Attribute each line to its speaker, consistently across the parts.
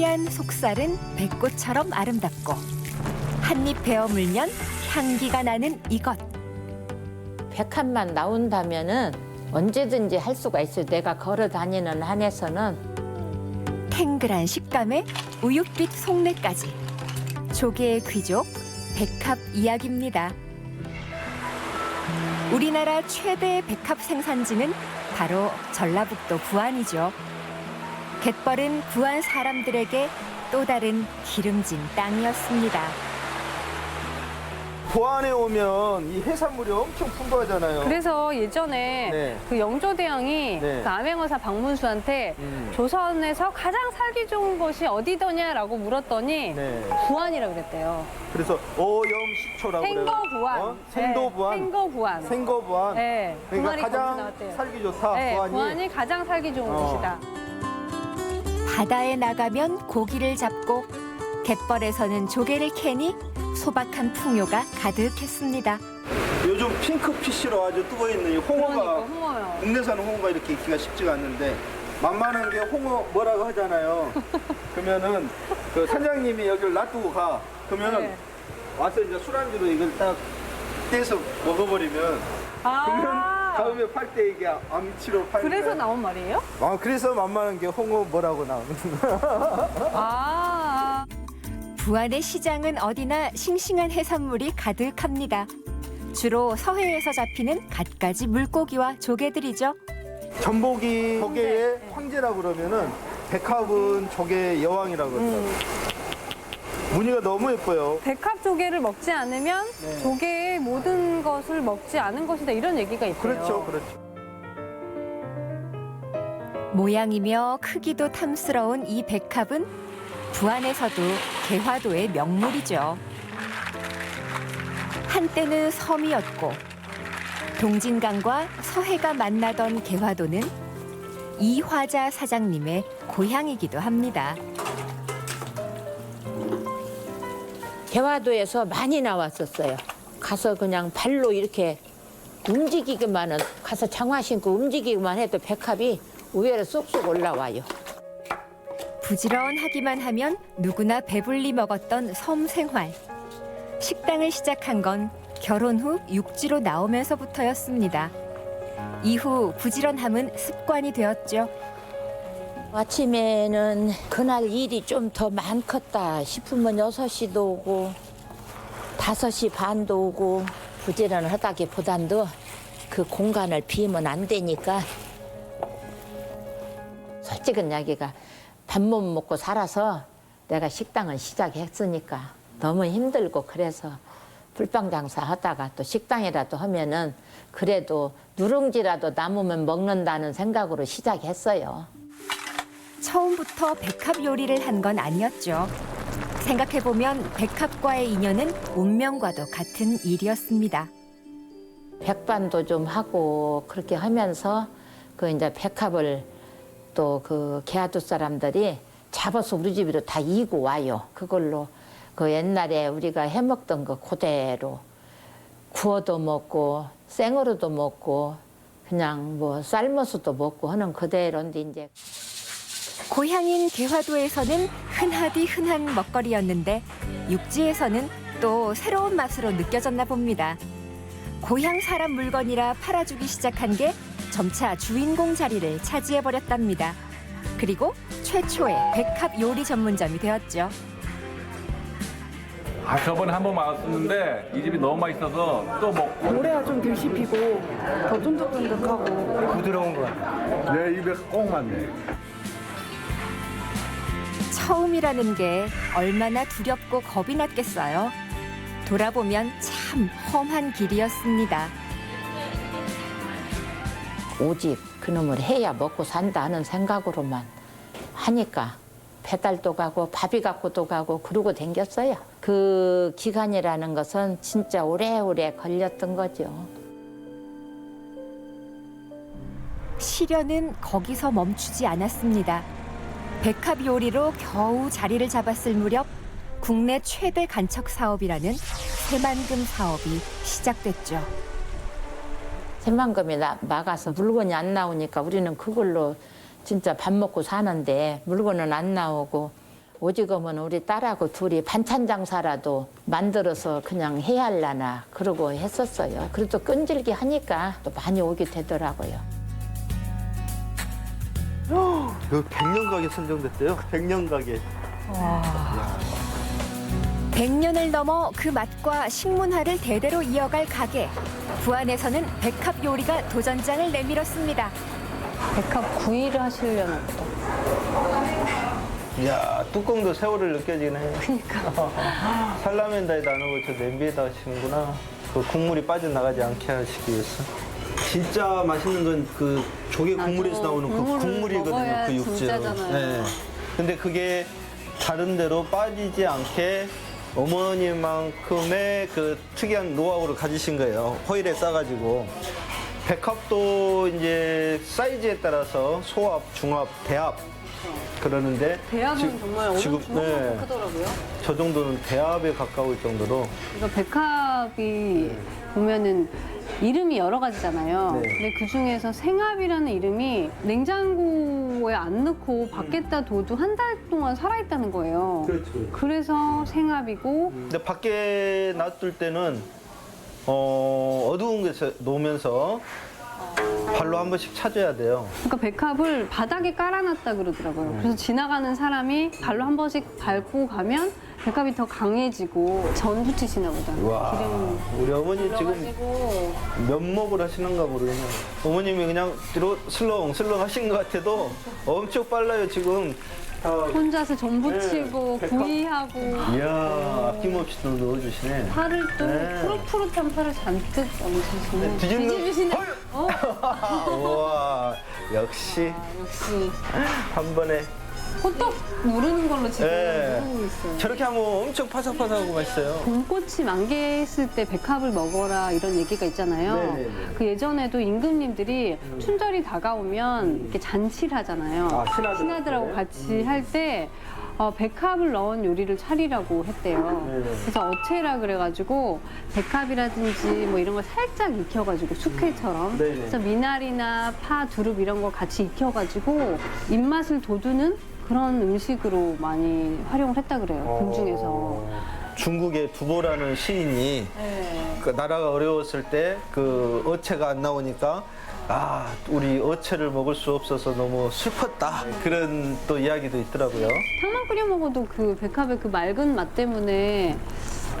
Speaker 1: 뽀얀 속살은 백꽃처럼 아름답고 한입 베어 물면 향기가 나는 이것.
Speaker 2: 백합만 나온다면은 언제든지 할 수가 있어요. 내가 걸어 다니는 한에서는
Speaker 1: 탱글한 식감에 우윳빛 속내까지. 조개의 귀족 백합 이야기입니다. 우리나라 최대의 백합 생산지는 바로 전라북도 부안이죠. 갯벌은 부안 사람들에게 또 다른 기름진 땅이었습니다.
Speaker 3: 부안에 오면 이 해산물이 엄청 풍부하잖아요.
Speaker 4: 그래서 예전에
Speaker 3: 네.
Speaker 4: 그 영조대왕이
Speaker 3: 네.
Speaker 4: 그 암행어사 박문수한테
Speaker 3: 음.
Speaker 4: 조선에서 가장 살기 좋은 곳이 어디더냐라고 물었더니
Speaker 3: 네.
Speaker 4: 부안이라고 그랬대요.
Speaker 3: 그래서 오염식초라고
Speaker 4: 생거 부안.
Speaker 3: 어? 생도 부안.
Speaker 4: 생거 부안.
Speaker 3: 생거 부안.
Speaker 4: 네. 그
Speaker 3: 그러니까
Speaker 4: 말이 거기서
Speaker 3: 가장
Speaker 4: 나왔대요.
Speaker 3: 살기 좋다.
Speaker 4: 네,
Speaker 3: 부안이.
Speaker 4: 부안이 가장 살기 좋은
Speaker 3: 어.
Speaker 4: 곳이다.
Speaker 1: 바다에 나가면 고기를 잡고 갯벌에서는 조개를 캐니 소박한 풍요가 가득했습니다.
Speaker 3: 요즘 핑크피쉬로 아주 뜨고 있는 이 홍어가
Speaker 4: 그러니까.
Speaker 3: 국내산 홍어가 이렇게 있기가 쉽지가 않는데 만만한 게 홍어 뭐라고 하잖아요. 그러면은 그 사장님이 여기를 놔두고 가. 그러면은
Speaker 4: 네.
Speaker 3: 와서 이제 술안주로 이걸 딱 떼서 먹어버리면 그러면
Speaker 4: 아,
Speaker 3: 다음에 팔 때 이게 암치로 팔
Speaker 4: 그래서 나온 말이에요?
Speaker 3: 아 그래서 만만한 게 홍어 뭐라고 나오는 거야.
Speaker 4: 아,
Speaker 1: 부안의 시장은 어디나 싱싱한 해산물이 가득합니다. 주로 서해에서 잡히는 갖가지 물고기와 조개들이죠.
Speaker 3: 전복이 조개의
Speaker 4: 네.
Speaker 3: 황제라고 그러면은 백합은 조개의 여왕이라고 그러더라고요.
Speaker 4: 음.
Speaker 3: 무늬가 너무 예뻐요.
Speaker 4: 백합 조개를 먹지 않으면
Speaker 3: 네.
Speaker 4: 조개의 모든 것을 먹지 않은 것이다 이런 얘기가 있대요.
Speaker 3: 그렇죠, 그렇죠.
Speaker 1: 모양이며 크기도 탐스러운 이 백합은 부안에서도 개화도의 명물이죠. 한때는 섬이었고 동진강과 서해가 만나던 개화도는 이화자 사장님의 고향이기도 합니다.
Speaker 2: 개화도에서 많이 나왔었어요. 가서 그냥 발로 이렇게 움직이기만 은 가서 장화 신고 움직이기만 해도 백합이 우회로 쏙쏙 올라와요.
Speaker 1: 부지런하기만 하면 누구나 배불리 먹었던 섬 생활. 식당을 시작한 건 결혼 후 육지로 나오면서부터였습니다. 이후 부지런함은 습관이 되었죠.
Speaker 2: 아침에는 그날 일이 좀 더 많겠다 싶으면 여섯 시도 오고 다섯 시 반도 오고 부지런을 하다기보단도 그 공간을 비우면 안 되니까 솔직한 이야기가 밥 못 먹고 살아서 내가 식당을 시작했으니까 너무 힘들고 그래서 불빵 장사 하다가 또 식당이라도 하면은 그래도 누룽지라도 남으면 먹는다는 생각으로 시작했어요.
Speaker 1: 처음부터 백합 요리를 한 건 아니었죠. 생각해보면 백합과의 인연은 운명과도 같은 일이었습니다.
Speaker 2: 백반도 좀 하고 그렇게 하면서 그 이제 백합을 또 그 개화도 사람들이 잡아서 우리 집으로 다 이고 와요. 그걸로 그 옛날에 우리가 해 먹던 거 그대로 구워도 먹고 생으로도 먹고 그냥 뭐 삶아서도 먹고 하는 그대로인데 이제
Speaker 1: 고향인 개화도에서는 흔하디 흔한 먹거리였는데 육지에서는 또 새로운 맛으로 느껴졌나 봅니다. 고향 사람 물건이라 팔아주기 시작한 게 점차 주인공 자리를 차지해 버렸답니다. 그리고 최초의 백합 요리 전문점이 되었죠.
Speaker 5: 아 저번에 한 번 왔었는데 이 집이 너무 맛있어서 또 먹고
Speaker 6: 모래가 좀 덜 씹히고 더 쫀득쫀득하고
Speaker 3: 부드러운 거 같아요.
Speaker 5: 내 입에 꼭 맞네.
Speaker 1: 처음이라는 게 얼마나 두렵고 겁이 났겠어요. 돌아보면 참 험한 길이었습니다.
Speaker 2: 오직 그놈을 해야 먹고 산다 하는 생각으로만 하니까 배달도 가고 밥이 갖고도 가고 그러고 댕겼어요. 그 기간이라는 것은 진짜 오래오래 걸렸던 거죠.
Speaker 1: 시련은 거기서 멈추지 않았습니다. 백합 요리로 겨우 자리를 잡았을 무렵 국내 최대 간척 사업이라는 새만금 사업이 시작됐죠.
Speaker 2: 새만금이 나, 막아서 물건이 안 나오니까 우리는 그걸로 진짜 밥 먹고 사는데 물건은 안 나오고 오지금은 우리 딸하고 둘이 반찬 장사라도 만들어서 그냥 해야 할라나 그러고 했었어요. 그래도 끈질기 하니까 또 많이 오게 되더라고요.
Speaker 3: 여기 백년 가게 선정됐대요. 백년 가게.
Speaker 1: 100년을 넘어 그 맛과 식문화를 대대로 이어갈 가게. 부안에서는 백합 요리가 도전장을 내밀었습니다.
Speaker 4: 백합 구이를 하시려나 보다.
Speaker 3: 이야 뚜껑도 세월을 느껴지네. 그러니까. 살라멘다에다 넣고 저 냄비에다 하시는구나. 그 국물이 빠져나가지 않게 하시기 위해서. 진짜 맛있는 건 그 조개 국물에서 나오는 그
Speaker 4: 국물을
Speaker 3: 국물이거든요.
Speaker 4: 먹어야
Speaker 3: 그 육즙.
Speaker 4: 진짜잖아요.
Speaker 3: 근데 그게 다른 데로 빠지지 않게 어머니만큼의 그 특이한 노하우를 가지신 거예요. 호일에 싸가지고. 백합도 이제 사이즈에 따라서 소합, 중합, 대합 그러는데
Speaker 4: 대합은
Speaker 3: 지-
Speaker 4: 정말 어느
Speaker 3: 지금
Speaker 4: 주먹만큼
Speaker 3: 네,
Speaker 4: 크더라고요.
Speaker 3: 저 정도는 대합에 가까울 정도로
Speaker 4: 그러니까 백합이 보면은 이름이 여러 가지잖아요.
Speaker 3: 네.
Speaker 4: 근데 그 중에서 생합이라는 이름이 냉장고에 안 넣고 밖에다 둬도 한 달 동안 살아있다는 거예요.
Speaker 3: 그렇죠.
Speaker 4: 그래서 생합이고
Speaker 3: 근데 밖에 놔둘 때는 어, 어두운 곳에 놓으면서 발로 한 번씩 찾아야 돼요.
Speaker 4: 그러니까 백합을 바닥에 깔아놨다 그러더라고요. 그래서 지나가는 사람이 발로 한 번씩 밟고 가면 백합이 더 강해지고 전 후치시나 보다.
Speaker 3: 와,
Speaker 4: 기름
Speaker 3: 우리 어머니 지금 면목을 하시는가 모르겠네요. 어머님이 그냥 뒤로 슬렁 슬렁 하신 것 같아도 엄청 빨라요 지금. 다
Speaker 4: 혼자서 전 부치고
Speaker 3: 네, 백합.
Speaker 4: 구이하고
Speaker 3: 이야 아낌없이 또 넣어주시네.
Speaker 4: 파를 또
Speaker 3: 네.
Speaker 4: 푸릇푸릇한 파를 잔뜩 얹으시는
Speaker 3: 뒤집는-
Speaker 4: 뒤집으시는 어
Speaker 3: 우와 역시
Speaker 4: 역시
Speaker 3: 한 번에
Speaker 4: 호떡 무르는 걸로 지금
Speaker 3: 네.
Speaker 4: 누르고 있어요.
Speaker 3: 저렇게 하면 엄청 파삭파삭하고 맛있어요.
Speaker 4: 봄꽃이 만개했을 때 백합을 먹어라 이런 얘기가 있잖아요.
Speaker 3: 네네네.
Speaker 4: 그 예전에도 임금님들이 춘절이 다가오면 이렇게 잔치를 하잖아요.
Speaker 3: 아, 신하들하고.
Speaker 4: 하고 같이 할때 어, 백합을 넣은 요리를 차리라고 했대요.
Speaker 3: 네네.
Speaker 4: 그래서 어체라 그래가지고 백합이라든지 뭐 이런 걸 살짝 익혀가지고 숙회처럼
Speaker 3: 네네.
Speaker 4: 그래서 미나리나 파, 두릅 이런 거 같이 익혀가지고 입맛을 돋우는 그런 음식으로 많이 활용을 했다 그래요. 궁중에서.
Speaker 3: 중국의 두보라는 시인이
Speaker 4: 네.
Speaker 3: 그 나라가 어려웠을 때 그 어체가 안 나오니까 아 우리 어체를 먹을 수 없어서 너무 슬펐다 그런 또 이야기도 있더라고요.
Speaker 4: 탕만 끓여 먹어도 그 백합의 그 맑은 맛 때문에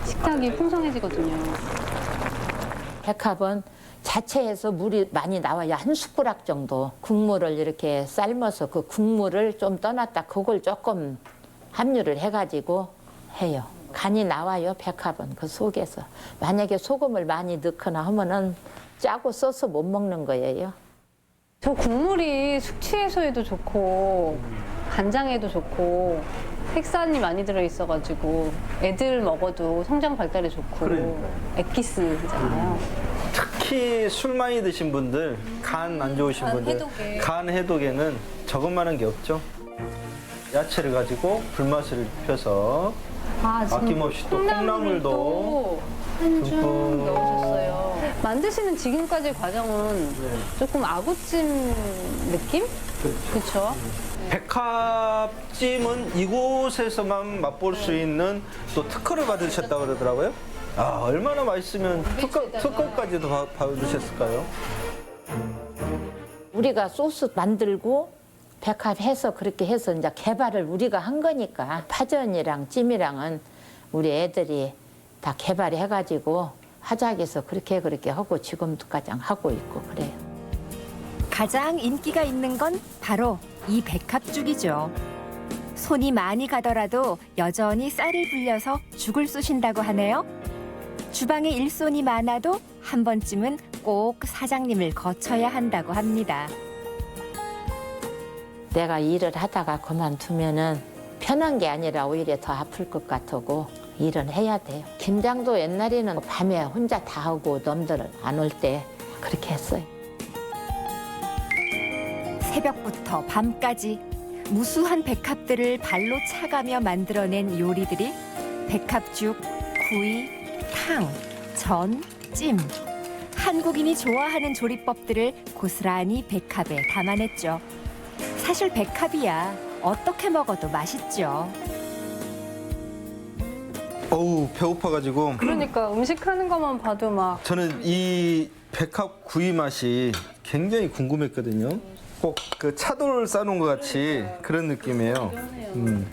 Speaker 4: 식탁이 풍성해지거든요.
Speaker 2: 백합은 자체에서 물이 많이 나와야 한 숟가락 정도 국물을 이렇게 삶아서 그 국물을 좀 떠났다 그걸 조금 함유를 해가지고 해요. 간이 나와요 백합은 그 속에서 만약에 소금을 많이 넣거나 하면은 짜고 써서 못 먹는 거예요.
Speaker 4: 저 국물이 숙취해소에도 좋고 간장에도 좋고 핵산이 많이 들어있어가지고 애들 먹어도 성장 발달에 좋고
Speaker 3: 그러니까요.
Speaker 4: 액기스잖아요.
Speaker 3: 특히 술 많이 드신 분들, 간 안 좋으신
Speaker 4: 간
Speaker 3: 분들,
Speaker 4: 해독에.
Speaker 3: 간 해독에는 저것만한 게 없죠. 야채를 가지고 불맛을 입혀서
Speaker 4: 아, 지금
Speaker 3: 아낌없이 또 콩나물도
Speaker 4: 한줌
Speaker 3: 듬뿍.
Speaker 4: 넣으셨어요. 만드시는 지금까지 과정은 조금 아구찜 느낌? 그렇죠.
Speaker 3: 백합찜은 이곳에서만 맛볼 수 있는 또 특허를 받으셨다 그러더라고요. 아 얼마나 맛있으면 특허 특허까지도 받- 받으셨을까요?
Speaker 2: 우리가 소스 만들고 백합해서 그렇게 해서 이제 개발을 우리가 한 거니까 파전이랑 찜이랑은 우리 애들이 다 개발해가지고 하작에서 그렇게 그렇게 하고 지금도 가장 하고 있고 그래요.
Speaker 1: 가장 인기가 있는 건 바로 이 백합죽이죠. 손이 많이 가더라도 여전히 쌀을 불려서 죽을 쏘신다고 하네요. 주방에 일손이 많아도 한 번쯤은 꼭 사장님을 거쳐야 한다고 합니다.
Speaker 2: 내가 일을 하다가 그만두면은 편한 게 아니라 오히려 더 아플 것 같고 일은 해야 돼요. 김장도 옛날에는 밤에 혼자 다 하고 놈들 안 올 때 그렇게 했어요.
Speaker 1: 새벽부터 밤까지 무수한 백합들을 발로 차가며 만들어낸 요리들이 백합죽, 구이, 탕, 전, 찜. 한국인이 좋아하는 조리법들을 고스란히 백합에 담아냈죠. 사실 백합이야 어떻게 먹어도 맛있죠.
Speaker 3: 어우 배고파가지고
Speaker 4: 그러니까 음식 하는 것만 봐도 막
Speaker 3: 저는 이 백합 구이 맛이 굉장히 궁금했거든요. 꼭 그 차돌 싸놓은 것 같이 그런 느낌이에요. 음.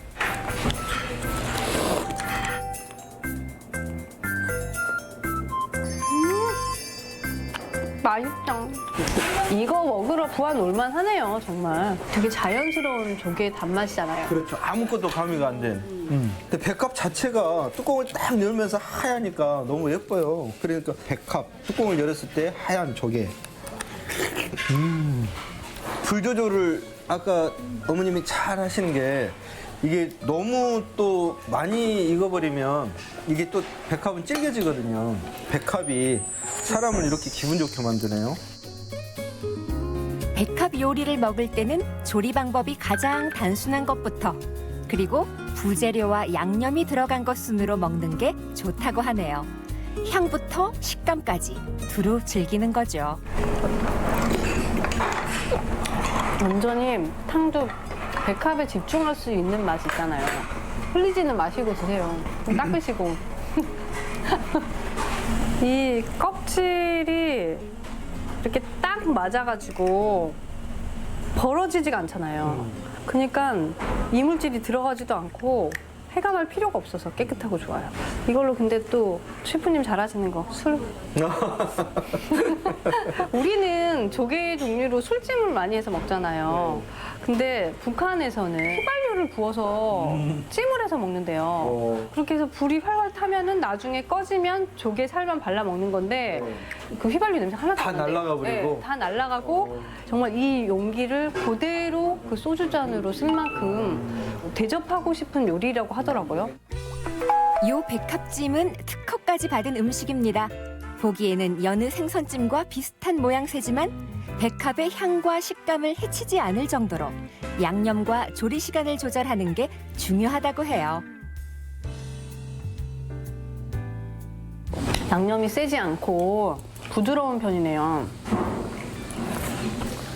Speaker 4: 맛있다. 이거 먹으러 부안 올만 하네요, 정말. 되게 자연스러운 조개의 단맛이잖아요.
Speaker 3: 그렇죠. 아무것도 가미가 안 된. 음. 근데 백합 자체가 뚜껑을 딱 열면서 하얘니까 너무 예뻐요. 그러니까 백합 뚜껑을 열었을 때 하얀 조개. 음. 불 조절을 아까 어머님이 잘 하시는 게 이게 너무 또 많이 익어버리면 이게 또 백합은 질겨지거든요. 백합이 사람을 이렇게 기분 좋게 만드네요.
Speaker 1: 백합 요리를 먹을 때는 조리 방법이 가장 단순한 것부터 그리고 부재료와 양념이 들어간 것 순으로 먹는 게 좋다고 하네요. 향부터 식감까지 두루 즐기는 거죠.
Speaker 4: 완전히 탕도 백합에 집중할 수 있는 맛 있잖아요. 흘리지는 마시고 드세요. 좀 닦으시고. 이 껍질이 이렇게 딱 맞아가지고 벌어지지가 않잖아요. 그러니까 이물질이 들어가지도 않고 해감할 필요가 없어서 깨끗하고 좋아요. 이걸로 근데 또 셰프님 잘하시는 거 술. 우리는 조개 종류로 술찜을 많이 해서 먹잖아요. 근데 북한에서는 휘발 유를 부어서 찜을 해서 먹는데요.
Speaker 3: 어.
Speaker 4: 그렇게 해서 불이 활활 타면은 나중에 꺼지면 조개 살만 발라 먹는 건데 그 휘발유 냄새 하나도
Speaker 3: 다
Speaker 4: 안 나는데,
Speaker 3: 날아가 버리고?
Speaker 4: 네, 다 날아가고 정말 이 용기를 그대로 그 소주잔으로 쓸 만큼 대접하고 싶은 요리라고 하더라고요.
Speaker 1: 요 백합찜은 특허까지 받은 음식입니다. 보기에는 여느 생선찜과 비슷한 모양새지만 백합의 향과 식감을 해치지 않을 정도로 양념과 조리 시간을 조절하는 게 중요하다고 해요.
Speaker 4: 양념이 세지 않고 부드러운 편이네요.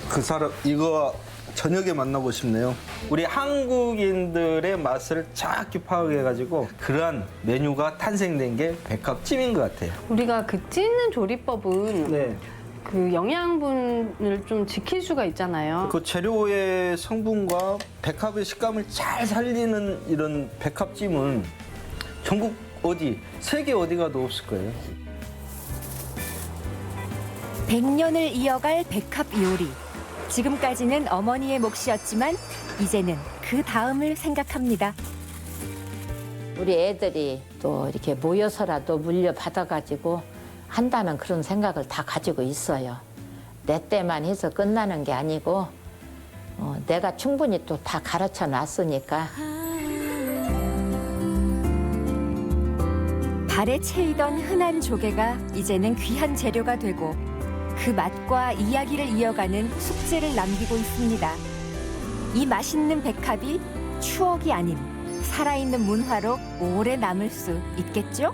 Speaker 3: 그 사람 이거 저녁에 만나고 싶네요. 우리 한국인들의 맛을 정확히 파악해가지고 그러한 메뉴가 탄생된 게 백합찜인 것 같아요.
Speaker 4: 우리가 그 찌는 조리법은
Speaker 3: 네.
Speaker 4: 그 영양분을 좀 지킬 수가 있잖아요.
Speaker 3: 그 재료의 성분과 백합의 식감을 잘 살리는 이런 백합찜은 전국 어디 세계 어디 가도 없을 거예요.
Speaker 1: 100년을 이어갈 백합 요리. 지금까지는 어머니의 몫이었지만 이제는 그 다음을 생각합니다.
Speaker 2: 우리 애들이 또 이렇게 모여서라도 물려받아가지고 한다는 그런 생각을 다 가지고 있어요. 내 때만 해서 끝나는 게 아니고 어, 내가 충분히 또 다 가르쳐 놨으니까
Speaker 1: 발에 채이던 흔한 조개가 이제는 귀한 재료가 되고 그 맛과 이야기를 이어가는 숙제를 남기고 있습니다. 이 맛있는 백합이 추억이 아닌 살아있는 문화로 오래 남을 수 있겠죠?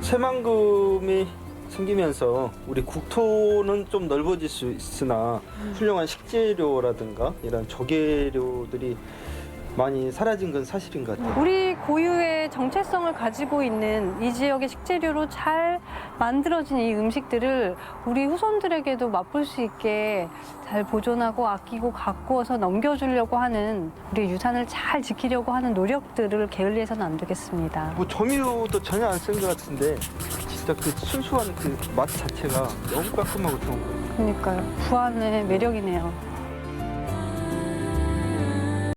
Speaker 3: 새만금이 생기면서 우리 국토는 좀 넓어질 수 있으나 훌륭한 식재료라든가 이런 조개료들이 많이 사라진 건 사실인 것 같아요.
Speaker 4: 우리 고유의 정체성을 가지고 있는 이 지역의 식재료로 잘 만들어진 이 음식들을 우리 후손들에게도 맛볼 수 있게 잘 보존하고 아끼고 가꾸어서 넘겨주려고 하는 우리 유산을 잘 지키려고 하는 노력들을 게을리해서는 안 되겠습니다.
Speaker 3: 뭐 조미료도 전혀 안 쓴 것 같은데 진짜 그 순수한 그 맛 자체가 너무 깔끔하고 좋은 거예요.
Speaker 4: 그러니까요. 부안의 매력이네요.